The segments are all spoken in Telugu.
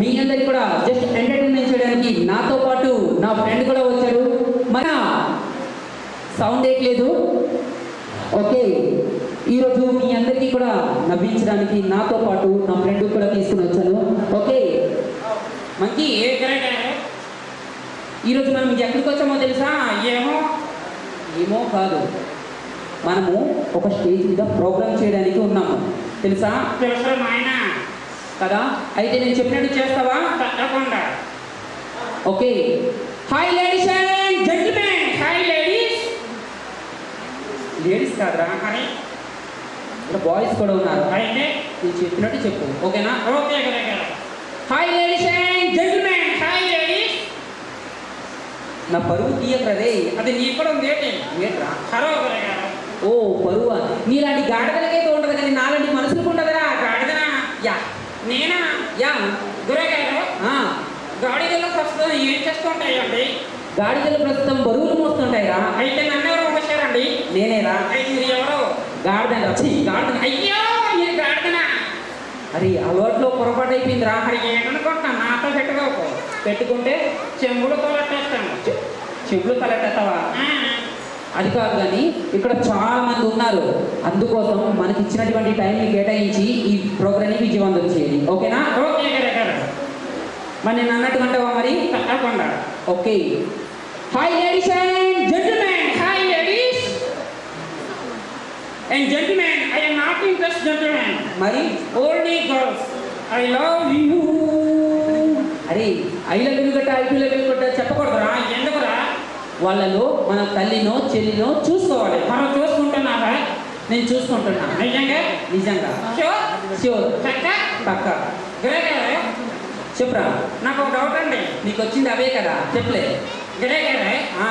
మీ అందరికి కూడా జస్ట్ ఎంటర్టైన్మెంట్ చేయడానికి నాతో పాటు నా ఫ్రెండ్ కూడా వచ్చారు. మన సౌండ్ ఏట్లేదు ఓకే ఈరోజు మీ అందరికీ కూడా నవ్వించడానికి నాతో పాటు నా ఫ్రెండ్ కూడా తీసుకుని వచ్చాను. ఓకే మంచి ఏ కరెక్ట్ ఈరోజు మనం ఎక్కడికి వచ్చామో తెలుసా? ఏమో ఏమో కాదు. మనము ఒక స్టేజ్ మీద ప్రోగ్రామ్ చేయడానికి ఉన్నాము. తెలుసా? తెలుసా నాయనా కదా? అయితే నేను చెప్పినట్టు చేస్తావా? తప్పకుండా. Okay. Hi ladies and gentlemen hi ladies ladies కాదురా. అని ఇక్కడ బాయ్స్ కూడా ఉన్నారు. అయితే? నేను చెప్పినట్టు చెప్పు. ఓకేనా? Okay hi ladies and gentlemen hi ladies నా పరువు తీయకరా అది నీ కూడా ఉంది ఏంటి? ఏంట్రా? ఓ పరువా? నీలాంటి గాడిదలకైతే ఉండదు కానీ నాలాంటి మనుషులకు ఉండదురా గాడిదనా యా నేనా యా గురగారు ఆ, గాడిదలో ప్రస్తుతం ఏం చేస్తుంటాయండి గాడిదలు ప్రస్తుతం బరువులు మోస్తుంటాయిరా. అయితే నన్ను ఎవరు వచ్చారండి నేనేరా మీరు ఎవరు? గాడిదని వచ్చి గాడిదని అయ్యో మీరు గాడిదనా? అరే అలవాట్లో పొరపాటు అయిపోయిందిరా. మరి ఏమనుకుంటా నాతో పెట్టుకోకు. పెట్టుకుంటే? చెంబుడు తోలట్టేస్తాను. చె- చెవులు తలెట్టేస్తావా? అది కాదు కానీ ఇక్కడ చాలా మంది ఉన్నారు. అందుకోసం మనకి ఇచ్చినటువంటి టైంని కేటాయించి ఈ ప్రోగ్రామ్ని విజయవంతం చేయాలి ఓకేనా? మరి నేను అన్నట్టు అంటావా మరి? తప్పకుండా okay. Hi ladies and gentlemen hi ladies and gentlemen I am not interest gentlemen మరి only girls I love you అరే ఐల వెలుగట్ట ఐపీల వెలుగట్ట చెప్పకూడదురా? రా ఎందుకురా? వాళ్ళలో మన తల్లినో చెల్లినో చూసుకోవాలి. మనం చూసుకుంటున్నారా నేను చూసుకుంటున్నా. నిజంగా? నిజంగా. షూర్ షూర్ పక్క? పక్క. చెప్పురా. నాకు ఒక డౌట్ అండి. నీకు వచ్చింది అవే కదా. చెప్పలే. గిరే గిరే ఆ,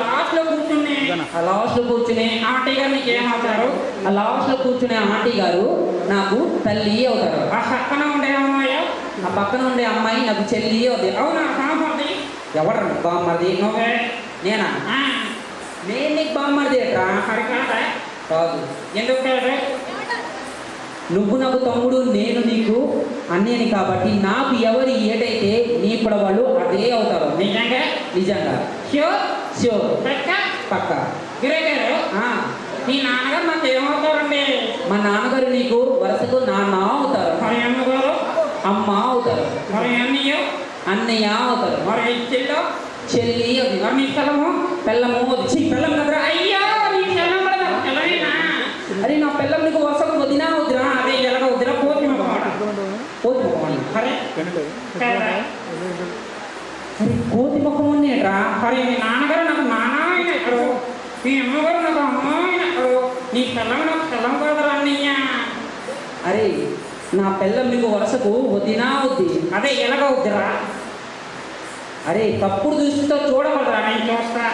లాస్ట్లో కూర్చుని ఆ లాస్ట్లో కూర్చునే ఆంటీ గారు మీకు ఏమవుతారు ఆ లాస్ట్లో కూర్చునే ఆంటీ గారు నాకు తల్లి అవుతారు. ఆ పక్కన ఉండే అమ్మాయో? ఆ పక్కన ఉండే అమ్మాయి నాకు చెల్లి అవుతుంది అవునా కాపాడి ఎవరు బామ్మది నువ్వే? నేనా? నేను నీకు బామ్మది ఏట్రా? మరి కాదా. ఎందుకు నువ్వు నాకు తమ్ముడు నేను నీకు అన్నేని కాబట్టి నాకు ఎవరు ఏటైతే నీ కూడా వాళ్ళు అదే అవుతారు. నిజంగా నిజంగా. షూర్ చక్క పక్క. గిరే గారు ఆ, మీ నాన్నగారు నాకు ఏమవుతారండి? మా నాన్నగారు నీకు వరుసకు నాన్న అవుతారు. మరి అమ్మగారు అమ్మ అవుతారు. మరి అన్నయ్య? అన్నయ్య అవుతారు. మరి చెల్లో? చెల్లి అవుతుంది మరి స్థలము పిల్లము? ఛీ, పిల్లం కదరా అయ్యో నీ స్థలం కూడా నాకు స్థలమేనా అరే నా పిల్లం నీకు వరుసకు వదినా వద్దురా అదే ఎలాగ వద్దురా పోతి మాట కోతి ముఖం అని. అరే కోతి ముఖం ఉన్నేట్రా మరి మీ నాన్నగారు నాకు నాన్న ఆయన ఎక్కడు మీ అమ్మగారు నాకు అమ్మ ఆయన ఎక్కడు నీ స్థలం నాకు స్థలం కదరా అన్నయ్య. అరే నా పిల్లం నీకు వరుసకు వదినా వద్ది అదే ఎలాగ వద్దురా అరే తప్పుడు దృష్టితో చూడవలరా? చూడవద్దురా నేను చూస్తా.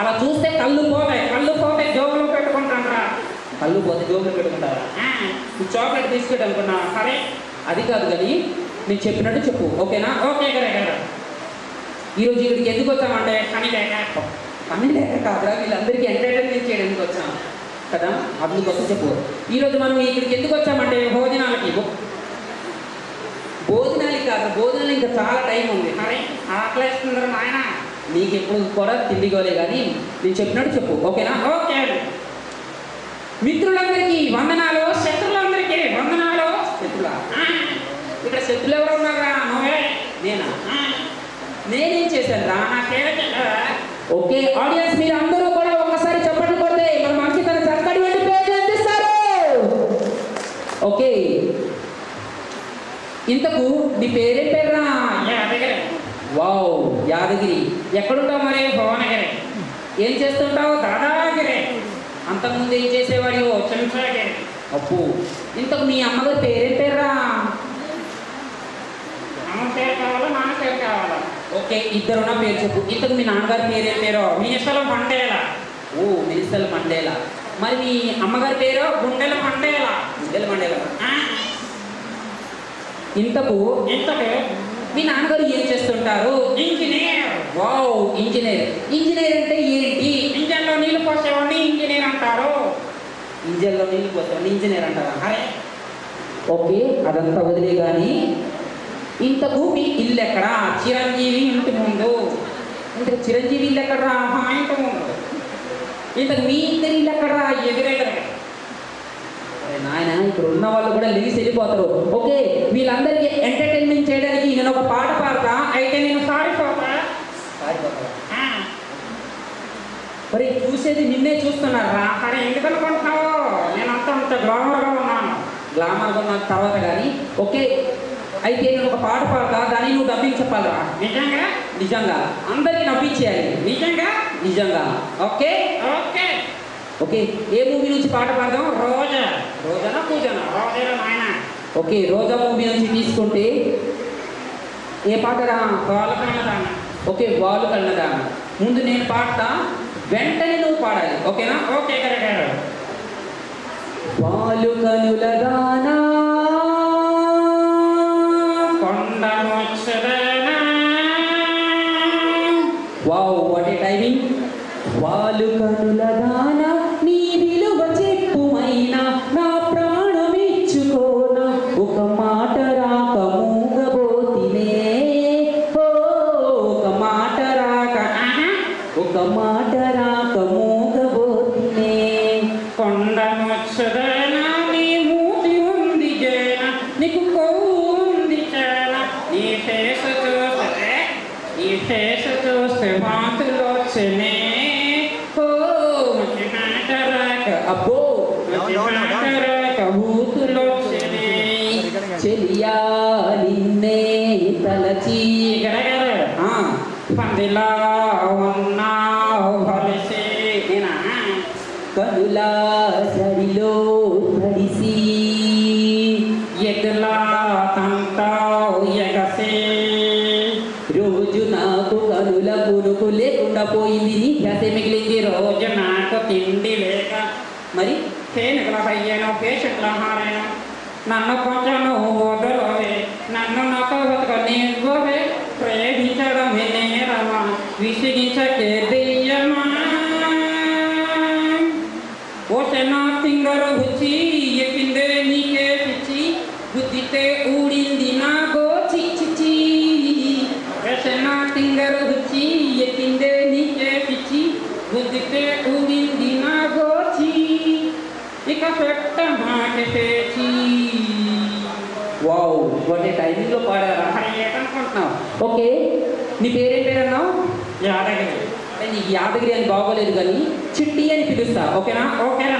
అలా చూస్తే కళ్ళు పోతాయి. కళ్ళు పోతే జోబులు పెట్టుకుంటాను కళ్ళు పోతే జోబులు పెట్టుకుంటారా ఈ చాక్లెట్ బిస్కెట్ అనుకున్నా సరే. అది కాదు కానీ నేను చెప్పినట్టు చెప్పు. ఓకేనా? ఓకే కదా ఈరోజు ఇక్కడికి ఎందుకు వచ్చామంటే పని లేక పని లేక కాదురా వీళ్ళందరికీ ఎంటర్టైన్మెంట్ చేయడానికి వచ్చాం. కదా? అందుకోసం చెప్పు. ఈరోజు మనం ఇక్కడికి ఎందుకు వచ్చామంటే భోజనాలకి భోజనాలకి కాదు భోజనాలు ఇంకా చాలా టైం ఉంది. మరి ఆకలేస్తుందరు నాయన. నీకు ఎప్పుడు కూడా తిండిగోలే కానీ నేను చెప్పినట్టు చెప్పు. ఓకేనా? ఓకే అండి మిత్రులందరికీ వందనాలు శత్రులందరికీ వందనాలు శత్రులా ఆ, ఇక్కడ శత్రులు ఎవరు ఉన్నారా నువ్వే నేనా నేనేం చేశాను రా? నా పేరు చెప్పావా? ఓకే ఆడియన్స్ మీరు అందరూ కూడా ఒక్కసారి చప్పట్లు కొడితే మన మంచి తన చక్కటి వంటి పేరు అందిస్తారు. ఓకే. ఇంతకు నీ పేరేం పేరురా? వావ్ యాదగిరి. ఎక్కడుంటావు మరి? భువనగిరి. ఏం చేస్తుంటావు? దాదాగిరి. అంతకుముందు ఏం చేసేవాడివో? చెంచాగిరి అప్పు ఇంతకు మీ అమ్మగారి పేరేం పేర్రా అమ్మ పేరు కావాలా నాన్న పేరు కావాలా ఓకే ఇద్దరున్న పేరు చెప్పు. ఇంతకు మీ నాన్నగారి పేరేం పేరో? మీ అసలు మండేల. ఓ మినిస్టర్ మండేలా. మరి మీ అమ్మగారి పేరు? గుండెల మండేల. గుండెల మండేలా. ఇంతకు ఇంతకు మీ నాన్నగారు ఏం చేస్తుంటారు? ఇంజనీర్. Wow engineer. ఇంజనీర్ అంటే ఏంటి? ఇంజన్లో నీళ్ళు పోసేవాడిని ఇంజనీర్ అంటారు. ఇంజన్లో నీళ్ళు పోతారు ఇంజనీర్ అంటారా? అరే. ఓకే అదంతా వదిలే కానీ ఇంతకు మీ ఇల్లు ఎక్కడా చిరంజీవి ఇంటి ముందు. అంటే చిరంజీవి ఇల్లు ఎక్కడరా మా ఇంటి ముందు. ఇంతకు మీ ఇద్దరి ఇల్లు ఎక్కడరా ఎదురెదురు నాయన ఇక్కడ ఉన్న వాళ్ళు కూడా లేచి వెళ్ళిపోతారు. ఓకే వీళ్ళందరికీ ఎంటర్టైన్మెంట్ చేయడానికి నేను ఒక పాట పాడతా. అయితే నేను సారిపోతా ఆ, మరి చూసేది నిన్నే చూస్తున్నారా? అరే ఎందుకు అనుకుంటున్నావు? నేను అంత అంత గ్లామర్గా ఉన్నాను. గ్లామర్ ఉన్న తర్వాత కానీ ఓకే అయితే నేను ఒక పాట పాడతా దాన్ని నువ్వు డబ్బింగ్ చెప్పాలరా నిజంగా? నిజంగా. అందరికీ నవ్వించేయాలి. నిజంగా? నిజంగా. ఓకే? ఓకే. ఓకే. ఏ మూవీ నుంచి పాట పాడదాం? రోజా. రోజనా పూజనా? రోజా నాయన? ఓకే రోజా మూవీ నుంచి తీసుకుంటే ఏ పాటరా తోలకన్నదాన ఓకే వాళ్ళు కన్నదాన ముందు నేను పాడతా వెంటనే నువ్వు పాడాలి. ఓకేనా? ఓకే గారు. వాళ్ళు కనుల వావ్ వాట్ ఏ టైమింగ్ వాలు కనుల దాన నీ విలువ చెప్పుమైన నా ప్రాణమిచ్చుకోనా. ఒక మాట రాక మూగబోతినే. ఓ ఒక మాట రాక ఒక మాట sini. Ku abu. ఫలిసి కదులా సరిలో ఫలిసి మరి తేనెల అయ్యాను పేషెంట్ల హారాను నన్ను కొంచెం నువ్వు వదలవే నన్ను నాకు బతకనివ్వవే ప్రేమించడమే నేరమా విసిగించకే దెయ్యమా ఓసే నా తింగర వచ్చి ఎక్కిందే నీకే పిచ్చి బుద్ధితే ఊడింది వావ్ వాట్ ఏ టైమింగ్లో పాడారా ఏటనుకుంటున్నావు ఓకే నీ పేరేం పేరు అన్నావు యాదగిరి నీ యాదగిరి అని బాగోలేదు కానీ చిట్టి అని పిలుస్తా ఓకేనా? ఓకేనా